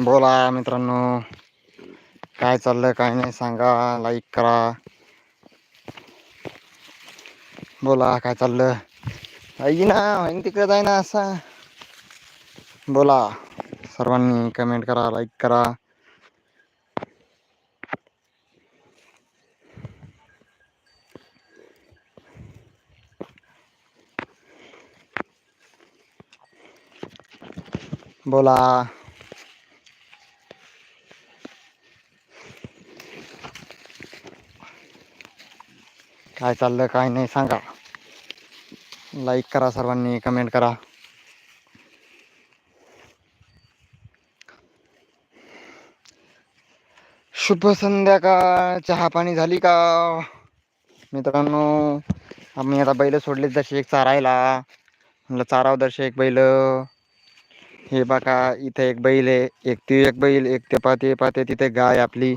बोला मित्रांनो काय चाललं काय नाही सांगा लाईक करा. बोला काय चाललं? आई ना ऐन तिकडे जाय ना असा. बोला सर्वांनी कमेंट करा लाईक करा. बोला. काय चाललं काय नाही सांगा. लाईक करा सर्वांनी कमेंट करा. शुभ संध्याकाळ. चहा पाणी झाली का? मित्रांनो आम्ही आता बैल सोडले जसे एक चारायला. म्हटलं चाराव दर्शे एक बैल. हे बघा इथे एक बैल आहे. एक ती एक बैल एक ते पाते पाते तिथे गाय आपली.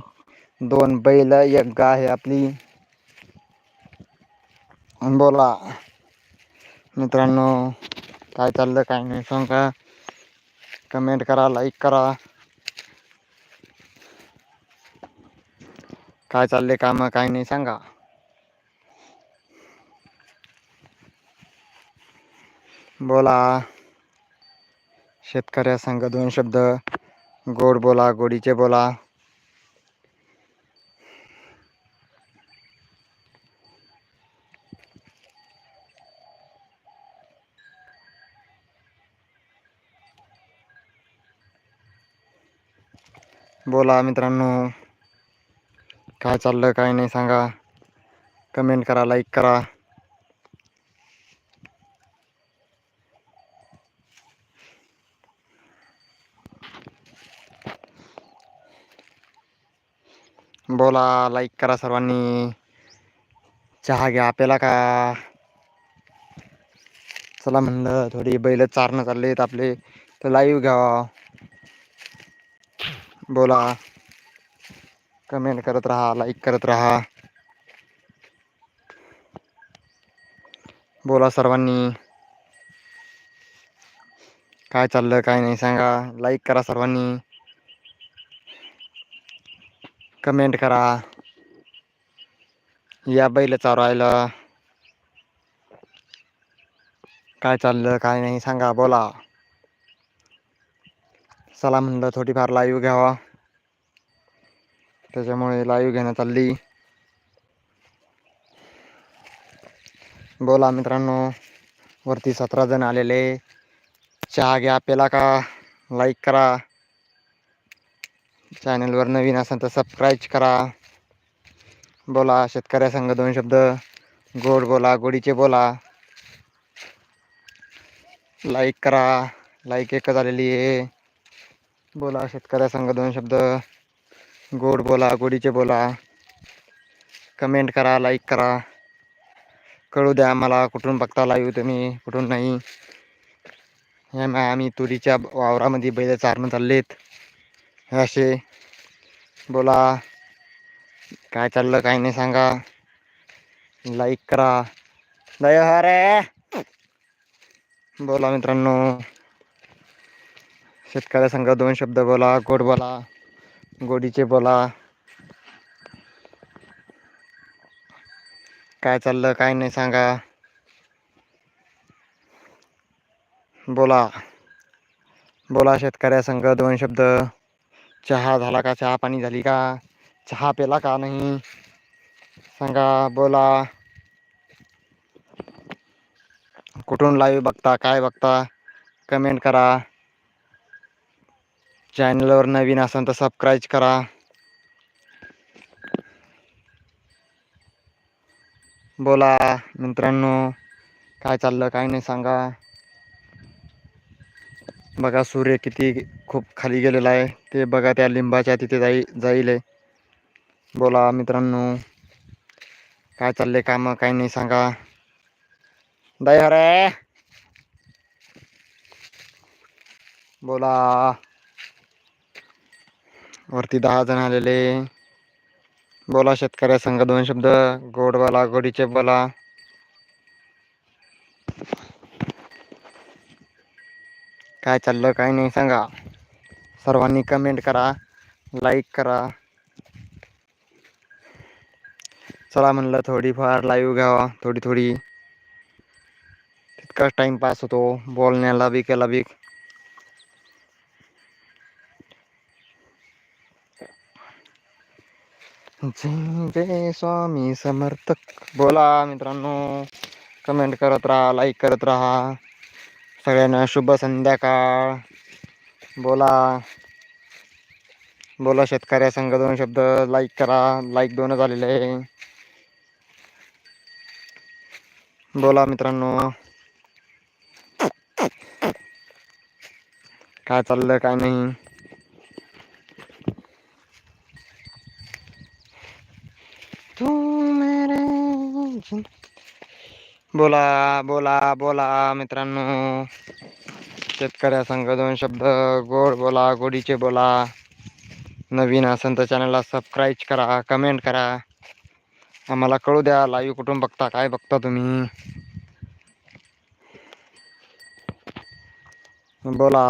दोन बैल एक गाय आहे आपली. बोला. मित्रांनो काय चाललं काय नाही सांगा. कमेंट करा लाईक करा. काय चालले काम काय नाही सांगा. बोला. शेतकऱ्या सांगा दोन शब्द. गोड बोला गोडीचे बोला. बोला मित्रांनो. काय चाललं काय नाही सांगा. कमेंट करा लाईक करा. बोला लाईक करा सर्वांनी. चहा घ्या आपल्याला का? चला म्हणलं थोडी बैल चारणं चाललेत आपले. तर लाईव्ह घ्या. बोला. कमेंट करत राहा लाईक करत राहा. बोला सर्वांनी. काय चाललं काय नाही सांगा. लाईक करा सर्वांनी. कमेंट करा. या बैल चारायला काय चाललं काय नाही सांगा बोला. चला म्हणलं थोडीफार लाईव्ह घ्यावा. त्याच्यामुळे लाईव्ह घेण्यात आली बोला मित्रांनो वरती सतरा जण आलेले. चहा घ्या पेला का? लाईक करा. चॅनलवर नवीन असेल तर सबस्क्राईब करा. बोला शेतकऱ्यासंग दोन शब्द. गोड बोला गोडीचे बोला. लाईक करा. लाईक एकच आलेली आहे. बोला शेतकऱ्यासंग दोन शब्द. गोड बोला गोडीचे बोला. कमेंट करा लाईक करा. कळू द्या आम्हाला कुठून बघता लाईव्ह तुम्ही कुठून नाही. हे मा आम्ही तुरीच्या वावरामध्ये बैल चारणं चाललेत. हे असे. बोला. काय चाललं काय नाही सांगा. लाईक करा. दया हरे. रे बोला मित्रांनो. शेतकऱ्यासंग दोन शब्द बोला गोड बोला गोडीचे बोला. काय चाललं काय नाही सांगा. बोला. बोला शेतकऱ्यासंग दोन शब्द. चहा झाला का चहा पाणी झाली का? चहा पेला का नाही? सांगा बोला. कुठून लाईव्ह बघता काय बघता? कमेंट करा. चॅनलवर नवीन असेल तर सबस्क्राईब करा. बोला मित्रांनो काय चाललं काय नाही सांगा. बघा सूर्य किती खूप खाली गेलेला आहे. ते बघा त्या लिंबाच्या तिथे जाई जाईल बोला मित्रांनो काय चालले कामं काय नाही सांगा. दही हरे बोला. वरती दहा जण आलेले. बोला शेतकऱ्या संघ दोन शब्द. गोड बोला गोडीचे बोला. काय चाललं काय नाही सांगा. सर्वांनी कमेंट करा लाईक करा. चला म्हणलं थोडीफार लाईव्ह घ्यावा थोडी थोडी. तितकाच टाइमपास होतो. बोलण्याला बी केला बी जय जय स्वामी समर्थक. बोला मित्रांनो कमेंट करत राहा लाईक करत राहा. सगळ्यांना शुभ संध्याकाळ. बोला. बोला शेतकऱ्या संघ दोन शब्द लाईक करा. लाईक दोन झालेले आहे. बोला मित्रांनो. काय चाललं काय नाही. बोला बोला बोला मित्रांनो. शेतकऱ्या संघ दोन शब्द. गोड बोला गोडीचे बोला. नवीन असेल तर चॅनलला सबस्क्राईब करा कमेंट करा. आम्हाला कळू द्या लाईव्ह कुठून बघता काय बघता तुम्ही? बोला.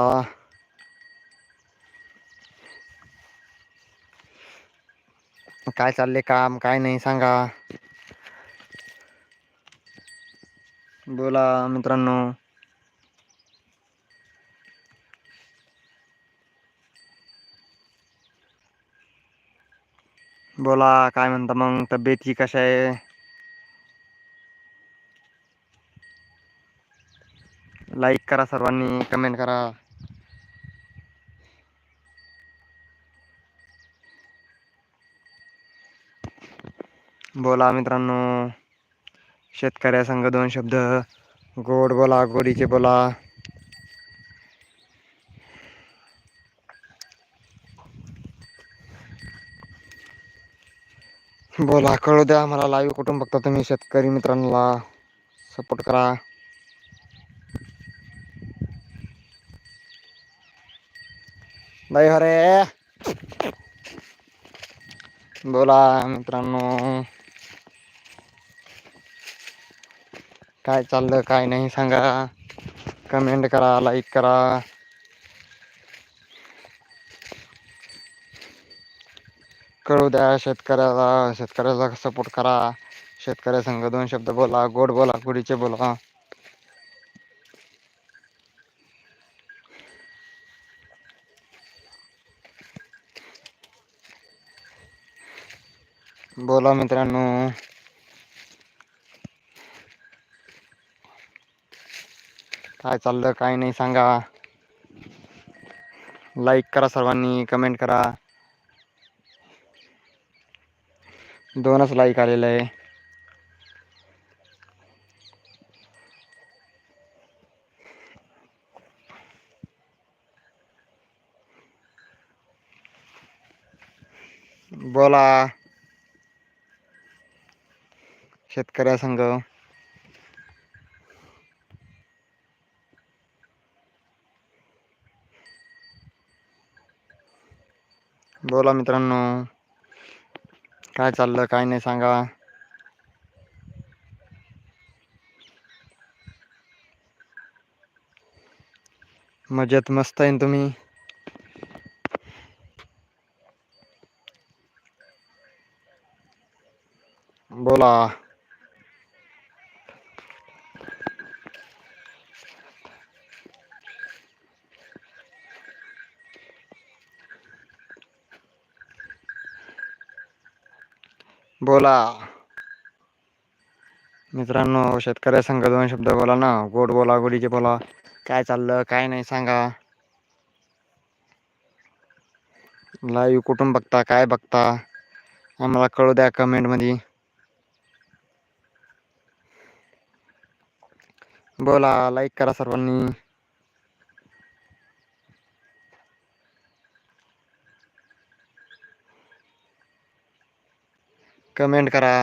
काय चालले काम? काय नाही सांगा. बोला मित्रांनो. बोला काय म्हणता मग? तब्येती कशा आहे? लाईक करा सर्वांनी कमेंट करा. बोला मित्रांनो. शेतकऱ्या संघ दोन शब्द. गोड बोला गोडीचे बोला. बोला कळू द्या मला लाईव्ह कुठून बघता तुम्ही शेतकरी मित्रांना. सपोर्ट करा. बाई हरे. बोला मित्रांनो. काय चाललं काय नाही सांगा. कमेंट करा लाईक करा. कळू द्या शेतकऱ्याला शेतकऱ्याला सपोर्ट करा. शेतकऱ्या संघ दोन शब्द बोला गोड बोला गोडीचे बोला. बोला मित्रांनो. काय चाललं काय नाही सांगा. लाईक करा सर्वांनी कमेंट करा. दोनच लाईक आलेलं आहे. बोला. शेतकऱ्या संघ. बोला मित्रांनो. काय चाललं काय नाही सांगा. मजेत मस्त आहे तुम्ही? बोला. बोला. मित्रांनो शेतकऱ्या संघ दोन शब्द बोला ना. गोड बोला गोडीचे बोला. काय चाललं काय नाही सांगा. लाईव्ह कुठून बघता काय बघता आम्हाला कळू द्या कमेंटमध्ये बोला लाईक करा सर्वांनी. कमेंट करा.